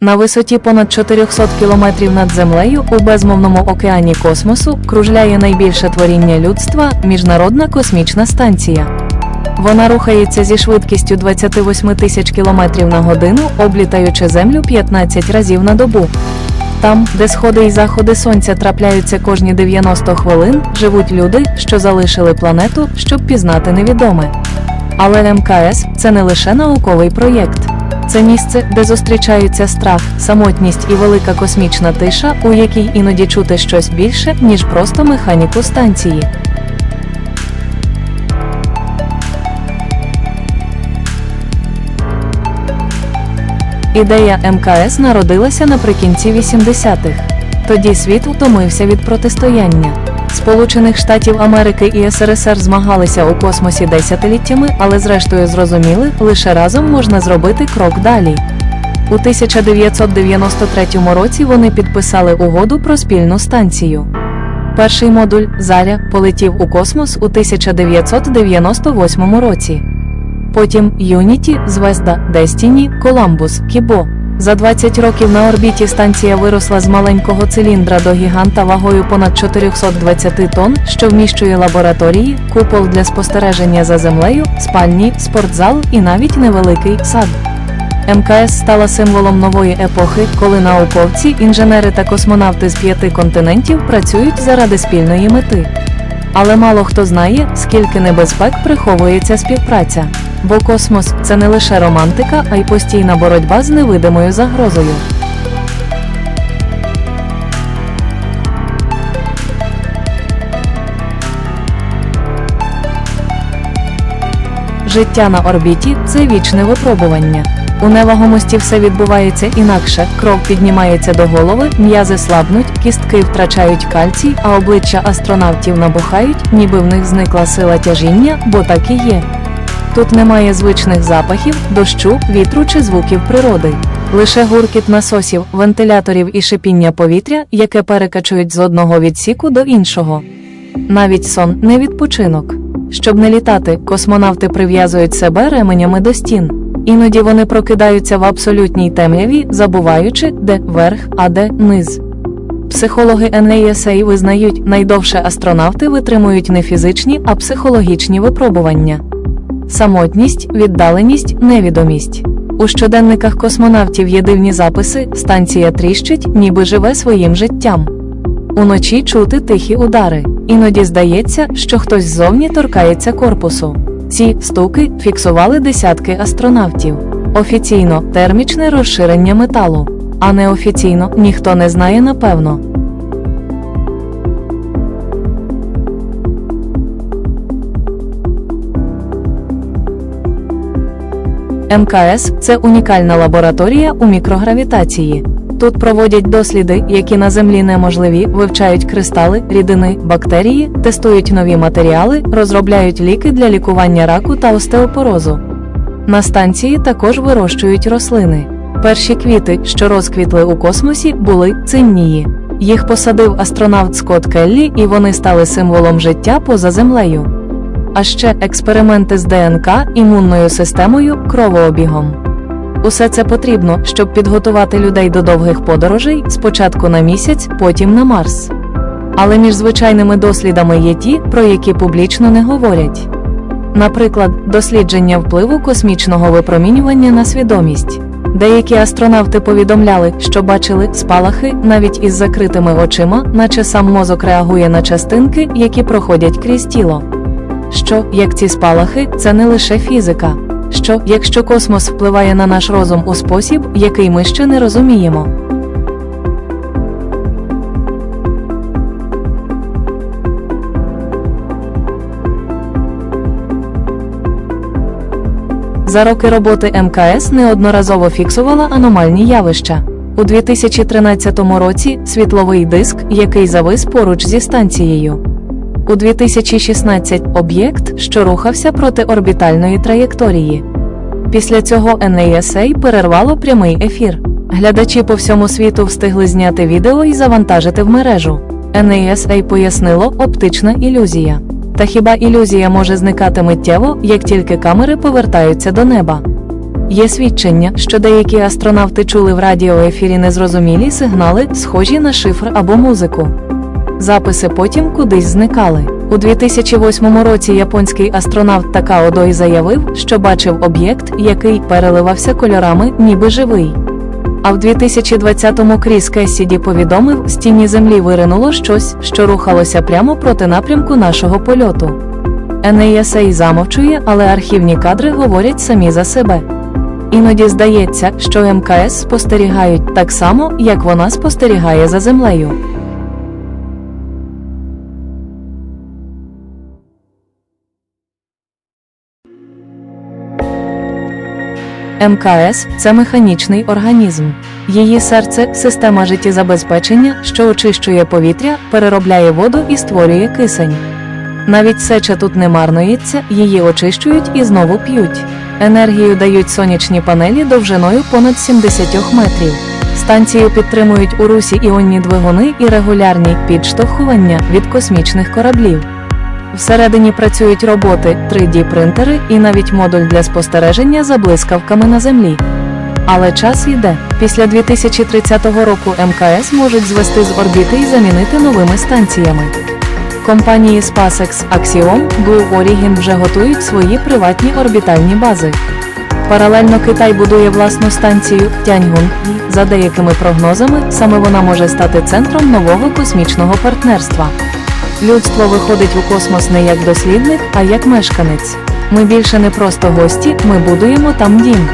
На висоті понад 400 кілометрів над землею у безмовному океані космосу кружляє найбільше творіння людства Міжнародна космічна станція. Вона рухається зі швидкістю 28 тисяч кілометрів на годину, облітаючи Землю 15 разів на добу. Там, де сходи і заходи сонця трапляються кожні 90 хвилин, живуть люди, що залишили планету, щоб пізнати невідоме. Але МКС це не лише науковий проєкт. Це місце, де зустрічаються страх, самотність і велика космічна тиша, у якій іноді чути щось більше, ніж просто механіку станції. Ідея МКС народилася наприкінці 80-х. Тоді світ утомився від протистояння. Сполучених Штатів Америки і СРСР змагалися у космосі десятиліттями, але зрештою зрозуміли, лише разом можна зробити крок далі. У 1993 році вони підписали угоду про спільну станцію. Перший модуль Заря полетів у космос у 1998 році. Потім Юніті, Звезда, Дестіні, Коламбус, Кібо. За 20 років на орбіті станція виросла з маленького циліндра до гіганта вагою понад 420 тонн, що вміщує лабораторії, купол для спостереження за землею, спальні, спортзал і навіть невеликий сад. МКС стала символом нової епохи, коли науковці, інженери та космонавти з п'яти континентів працюють заради спільної мети. Але мало хто знає, скільки небезпек приховує ця співпраця. Бо космос це не лише романтика, а й постійна боротьба з невидимою загрозою. Життя на орбіті це вічне випробування. У невагомості все відбувається інакше, кров піднімається до голови, м'язи слабнуть, кістки втрачають кальцій, а обличчя астронавтів набухають, ніби в них зникла сила тяжіння, бо так і є. Тут немає звичних запахів, дощу, вітру чи звуків природи. Лише гуркіт насосів, вентиляторів і шипіння повітря, яке перекачують з одного відсіку до іншого. Навіть сон не відпочинок. Щоб не літати, космонавти прив'язують себе ременями до стін. Іноді вони прокидаються в абсолютній темряві, забуваючи, де верх, а де низ. Психологи NASA визнають, найдовше астронавти витримують не фізичні, а психологічні випробування. Самотність, віддаленість, невідомість. У щоденниках космонавтів є дивні записи, станція тріщить, ніби живе своїм життям. Уночі чути тихі удари. Іноді здається, що хтось ззовні торкається корпусу. Ці стуки фіксували десятки астронавтів. Офіційно термічне розширення металу, а неофіційно ніхто не знає напевно. МКС це унікальна лабораторія у мікрогравітації. Тут проводять досліди, які на землі неможливі, вивчають кристали, рідини, бактерії, тестують нові матеріали, розробляють ліки для лікування раку та остеопорозу. На станції також вирощують рослини. Перші квіти, що розквітли у космосі, були циннії. Їх посадив астронавт Скотт Келлі, і вони стали символом життя поза землею. А ще експерименти з ДНК, імунною системою, кровообігом. Усе це потрібно, щоб підготувати людей до довгих подорожей спочатку на місяць, потім на Марс. Але між звичайними дослідами є ті, про які публічно не говорять. Наприклад, дослідження впливу космічного випромінювання на свідомість. Деякі астронавти повідомляли, що бачили спалахи навіть із закритими очима, наче сам мозок реагує на частинки, які проходять крізь тіло. Що, як ці спалахи, це не лише фізика. Що, якщо космос впливає на наш розум у спосіб, який ми ще не розуміємо. За роки роботи МКС неодноразово фіксувала аномальні явища. У 2013 році світловий диск, який завис поруч зі станцією. У 2016 об'єкт, що рухався проти орбітальної траєкторії. Після цього NASA перервало прямий ефір. Глядачі по всьому світу встигли зняти відео і завантажити в мережу. NASA пояснило оптична ілюзія. Та хіба ілюзія може зникати миттєво, як тільки камери повертаються до неба? Є свідчення, що деякі астронавти чули в радіоефірі незрозумілі сигнали, схожі на шифр або музику. Записи потім кудись зникали. У 2008 році японський астронавт Такао Дой заявив, що бачив об'єкт, який переливався кольорами, ніби живий. А в 2020-му Кріс Кессіді повідомив, з тіні землі виринуло щось, що рухалося прямо проти напрямку нашого польоту. NASA замовчує, але архівні кадри говорять самі за себе. Іноді здається, що МКС спостерігають так само, як вона спостерігає за землею. МКС це механічний організм. Її серце система життєзабезпечення, що очищує повітря, переробляє воду і створює кисень. Навіть сеча тут не марнується, її очищують і знову п'ють. Енергію дають сонячні панелі довжиною понад 70 метрів. Станцію підтримують у русі іонні двигуни і регулярні підштовхування від космічних кораблів. Всередині працюють роботи, 3D-принтери і навіть модуль для спостереження за блискавками на землі. Але час йде. Після 2030 року МКС можуть звести з орбіти і замінити новими станціями. Компанії SpaceX, Axiom, Blue Origin вже готують свої приватні орбітальні бази. Паралельно Китай будує власну станцію Тяньгун, за деякими прогнозами, саме вона може стати центром нового космічного партнерства. Людство виходить у космос не як дослідник, а як мешканець. Ми більше не просто гості, ми будуємо там дім.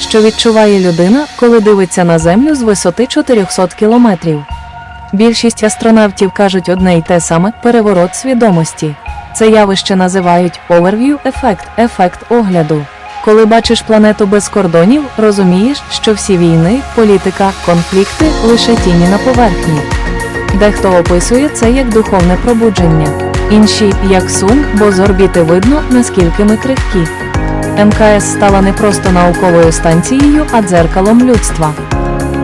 Що відчуває людина, коли дивиться на землю з висоти 400 кілометрів. Більшість астронавтів кажуть одне й те саме переворот свідомості. Це явище називають overview ефект, ефект огляду. Коли бачиш планету без кордонів, розумієш, що всі війни, політика, конфлікти лише тіні на поверхні. Дехто описує це як духовне пробудження, інші як сум, бо з орбіти видно, наскільки ми крихкі. МКС стала не просто науковою станцією, а дзеркалом людства.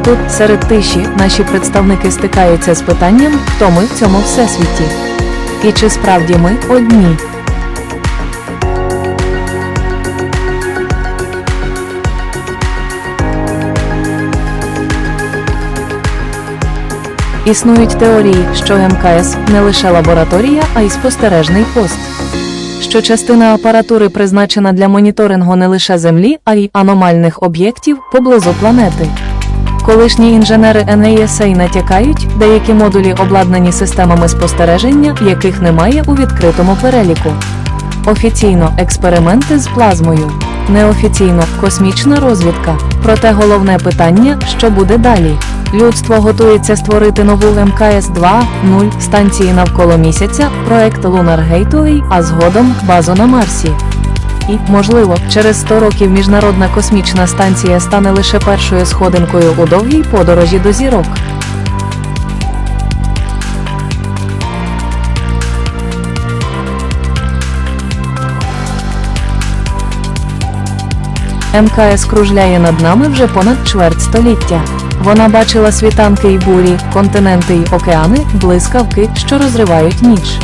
Тут, серед тиші, наші представники стикаються з питанням, хто ми в цьому всесвіті. І чи справді ми одні? Існують теорії, що МКС не лише лабораторія, а й спостережний пост. Що частина апаратури призначена для моніторингу не лише Землі, а й аномальних об'єктів поблизу планети. Колишні інженери NASA натякають, деякі модулі обладнані системами спостереження, яких немає у відкритому переліку. Офіційно експерименти з плазмою. Неофіційно космічна розвідка. Проте головне питання, що буде далі. Людство готується створити нову МКС 2.0 станції навколо місяця, проект Lunar Gateway, а згодом базу на Марсі. І, можливо, через 100 років міжнародна космічна станція стане лише першою сходинкою у довгій подорожі до зірок. МКС кружляє над нами вже понад чверть століття. Вона бачила світанки й бурі, континенти й океани, блискавки, що розривають ніч.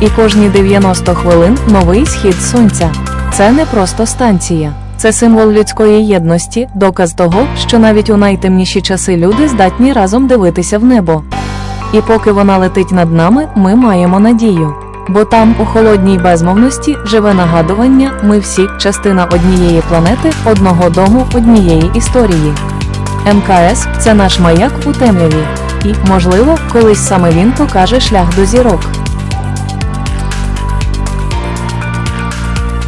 І кожні 90 хвилин новий схід сонця. Це не просто станція, це символ людської єдності, доказ того, що навіть у найтемніші часи люди здатні разом дивитися в небо. І поки вона летить над нами, ми маємо надію. Бо там, у холодній безмовності, живе нагадування, ми всі частина однієї планети, одного дому, однієї історії. МКС це наш маяк у темряві. І, можливо, колись саме він покаже шлях до зірок.